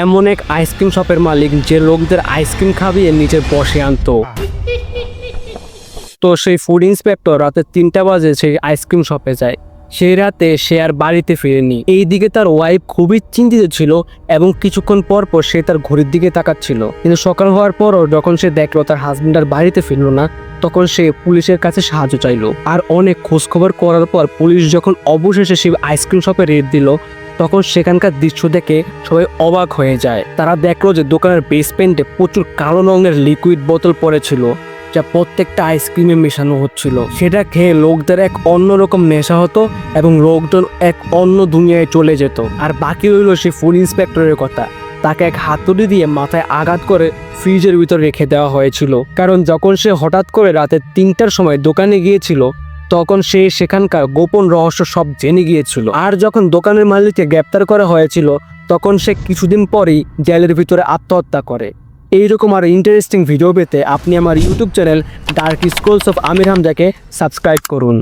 এমন এক আইসক্রিম শপের মালিক যে লোকদের আইসক্রিম খাবিয়ে নিচে বসে আনতো। তো সেই ফুড ইন্সপেক্টর রাতে তিনটা বাজে সেই আইসক্রিম শপে যায়। সেই রাতে সে আর বাড়িতে ফিরেনি। এইদিকে তার ওয়াইফ খুবই চিন্তিত ছিল এবং কিছুক্ষণ পর পর সে তার ঘড়ির দিকে তাকাচ্ছিল। কিন্তু সকাল হওয়ার পরও যখন সে দেখল তার হাজবেন্ড আর বাড়িতে ফিরল না, তখন সে পুলিশের কাছে সাহায্য চাইলো। আর অনেক খোঁজখবর করার পর পুলিশ যখন অবশেষে সে আইসক্রিম শপে রেড দিল তখন সেখানকার দৃশ্য দেখে সবাই অবাক হয়ে যায়। তারা দেখল যে দোকানের বেসমেন্টে প্রচুর কালো রঙের লিকুইড বোতল পড়েছিল, যা প্রত্যেকটা আইসক্রিমে মেশানো হচ্ছিল। সেটা খেয়ে লোকদের এক অন্যরকম নেশা হতো এবং লোকজন এক অন্য দুনিয়ায় চলে যেত। আর বাকি রইল সে ফুড ইন্সপেক্টরের কথা। তাকে এক হাতুড়ি দিয়ে মাথায় আঘাত করে ফ্রিজের ভিতর রেখে দেওয়া হয়েছিল। কারণ যখন সে হঠাৎ করে রাতে তিনটার সময় দোকানে গিয়েছিল তখন সে সেখানকার গোপন রহস্য সব জেনে গিয়েছিল। আর যখন দোকানের মালিককে গ্রেপ্তার করা হয়েছিল, তখন সে কিছুদিন পরেই জেলের ভিতরে আত্মহত্যা করে। এইরকম আর ইন্টারেস্টিং ভিডিও পেতে আপনি আমার YouTube channel dark schools of Amir হামজাকে subscribe করুন।